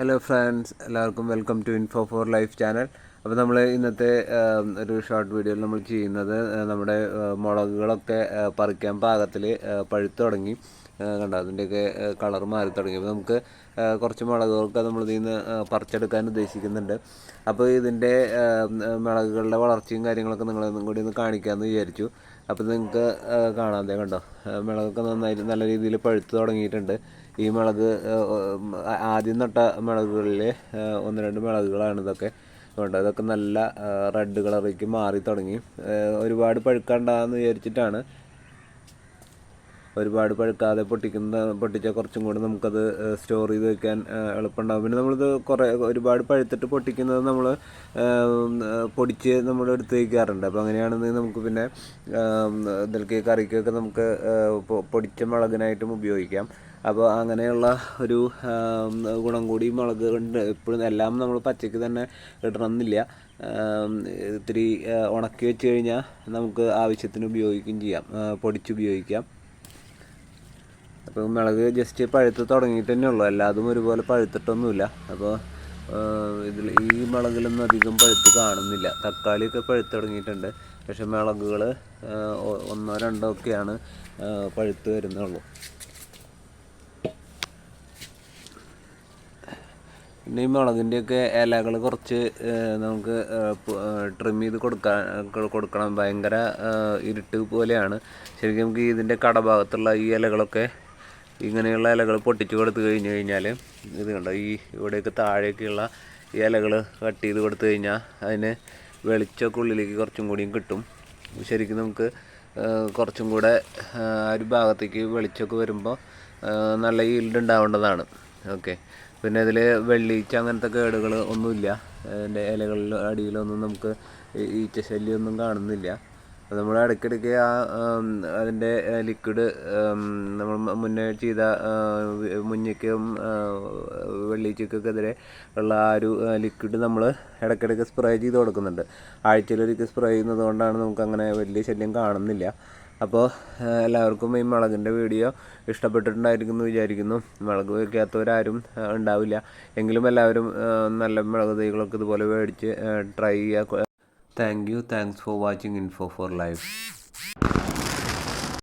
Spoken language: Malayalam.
ഹലോ ഫ്രണ്ട്സ് എല്ലാവർക്കും welcome to info for life channel അപ്പോൾ നമ്മൾ ഇന്നത്തെ ഒരു ഷോർട്ട് വീഡിയോയിൽ നമ്മൾ ചെയ്യുന്നത് നമ്മുടെ മുളകുകളൊക്കെ പറിക്കാൻ പാകത്തിൽ പഴുത്തു തുടങ്ങി. കണ്ടോ? അതിന്റെയൊക്കെ കളർ മാറി തുടങ്ങി. അപ്പോൾ നമുക്ക് കുറച്ച് മുളകുകളൊക്കെ നമ്മൾ ഇതിൽ നിന്ന് പറിച്ചെടുക്കാൻ ഉദ്ദേശിക്കുന്നുണ്ട്. അപ്പോൾ ഇതിന്റെ മുളകുകളുടെ വളർച്ചയും കാര്യങ്ങളൊക്കെ നിങ്ങളൊന്നും കൂടി ഒന്ന് കാണിക്കാമെന്ന് വിചാരിച്ചു. അപ്പോൾ നിങ്ങൾക്ക് കാണാതെ കണ്ടോ? മുളകൊക്കെ നന്നായിട്ട് നല്ല രീതിയിൽ പഴുത്തു തുടങ്ങിയിട്ടുണ്ട്. ഈ മുളക് ആദ്യം നട്ട മുളകുകളിൽ ഒന്ന് രണ്ട് മുളകുകളാണ് ഇതൊക്കെ ഉണ്ട് അതൊക്കെ നല്ല റെഡ് കളറിലേക്ക് മാറി തുടങ്ങി. ഒരുപാട് പഴുക്കണ്ടെന്ന് വിചാരിച്ചിട്ടാണ്. ഒരുപാട് പഴുക്കാതെ പൊട്ടിക്കുന്ന പൊട്ടിച്ചാൽ കുറച്ചും കൂടി നമുക്കത് സ്റ്റോർ ചെയ്ത് വെക്കാൻ എളുപ്പമുണ്ടാകും പിന്നെ നമ്മളിത് കുറേ ഒരുപാട് പഴുത്തിട്ട് പൊട്ടിക്കുന്നത് നമ്മൾ പൊടിച്ച് നമ്മൾ എടുത്ത് വയ്ക്കാറുണ്ട് അപ്പോൾ അങ്ങനെയാണെന്നുണ്ടെങ്കിൽ നമുക്ക് പിന്നെ ഇതിലേക്ക് കറിക്കൊക്കെ നമുക്ക് പൊടിച്ച മുളകിനായിട്ടും ഉപയോഗിക്കാം. അപ്പോൾ അങ്ങനെയുള്ള ഒരു ഗുണം കൂടി മുളക് ഉണ്ട് എപ്പോഴും എല്ലാം നമ്മൾ പച്ചയ്ക്ക് തന്നെ ഇടണമെന്നില്ല. ഇത്തിരി ഉണക്കി വെച്ച് കഴിഞ്ഞാൽ നമുക്ക് ആവശ്യത്തിന് ഉപയോഗിക്കുകയും ചെയ്യാം. പൊടിച്ച് ഉപയോഗിക്കാം. അപ്പോൾ മുളക് ജസ്റ്റ് പഴുത്ത് തുടങ്ങിയിട്ട് തന്നെ ഉള്ളൂ. എല്ലാതും ഒരുപോലെ പഴുത്തിട്ടൊന്നുമില്ല. അപ്പോൾ ഇതിൽ ഈ മുളകിലൊന്നും അധികം പഴുത്ത് കാണുന്നില്ല. തക്കാളിയൊക്കെ പഴുത്ത് തുടങ്ങിയിട്ടുണ്ട്. പക്ഷെ മുളകുകൾ ഒന്നോ രണ്ടോ ഒക്കെയാണ് പഴുത്ത് വരുന്നുള്ളൂ. പിന്നെ ഈ മുളകിന്റെയൊക്കെ ഇലകൾ കുറച്ച് നമുക്ക് ട്രിം ചെയ്ത് കൊടുക്കാൻ കൊടുക്കണം. ഭയങ്കര ഇരുട്ട് പോലെയാണ്. ശരിക്കും നമുക്ക് ഇതിന്റെ കടഭാഗത്തുള്ള ഈ ഇലകളൊക്കെ ഇങ്ങനെയുള്ള ഇലകൾ പൊട്ടിച്ച് കൊടുത്തു കഴിഞ്ഞ് കഴിഞ്ഞാൽ ഇത് കണ്ടോ ഈ ഇവിടെയൊക്കെ താഴേക്കുള്ള ഈ ഇലകൾ കട്ട് ചെയ്ത് കൊടുത്തു കഴിഞ്ഞാൽ അതിന് വെളിച്ചമൊക്കെ ഉള്ളിലേക്ക് കുറച്ചും കൂടിയും കിട്ടും. ശരിക്കും നമുക്ക് കുറച്ചും കൂടെ ആ, ഒരു ഭാഗത്തേക്ക് വെളിച്ചമൊക്കെ വരുമ്പോൾ നല്ല ഈൽഡ് ഉണ്ടാവേണ്ടതാണ്. ഓക്കെ. പിന്നെ ഇതിൽ വെള്ളീച്ച അങ്ങനത്തെ കേടുകൾ ഒന്നുമില്ല. അതിന്റെ ഇലകളിൽ അടിയിലൊന്നും നമുക്ക് ഈച്ച ശല്യമൊന്നും കാണുന്നില്ല. നമ്മൾ ഇടയ്ക്കിടയ്ക്ക് ആ അതിന്റെ ലിക്വിഡ് നമ്മൾ മുന്നേ ചെയ്ത മുഞ്ഞയ്ക്കും ആ, വെള്ളീച്ചയ്ക്കൊക്കെതിരെ ഉള്ള ആ ഒരു ലിക്വിഡ് നമ്മൾ ഇടയ്ക്കിടയ്ക്ക് സ്പ്രേ ചെയ്ത് കൊടുക്കുന്നുണ്ട്. ആഴ്ചയിലൊരിക്കൽ സ്പ്രേ ചെയ്യുന്നത് കൊണ്ടാണ് നമുക്ക് അങ്ങനെ വലിയ ശല്യം കാണുന്നില്ല. അപ്പോൾ എല്ലാവർക്കും ഈ മുളകിന്റെ വീഡിയോ ഇഷ്ടപ്പെട്ടിട്ടുണ്ടായിരിക്കുന്നു വിചാരിക്കുന്നു. മുളക് വയ്ക്കാത്തവരാരും ഉണ്ടാവില്ല. എങ്കിലും എല്ലാവരും നല്ല മുളക് തൈകളൊക്കെ ഇതുപോലെ മേടിച്ച് ട്രൈ ചെയ്യുക. Thank you thanks for watching info for life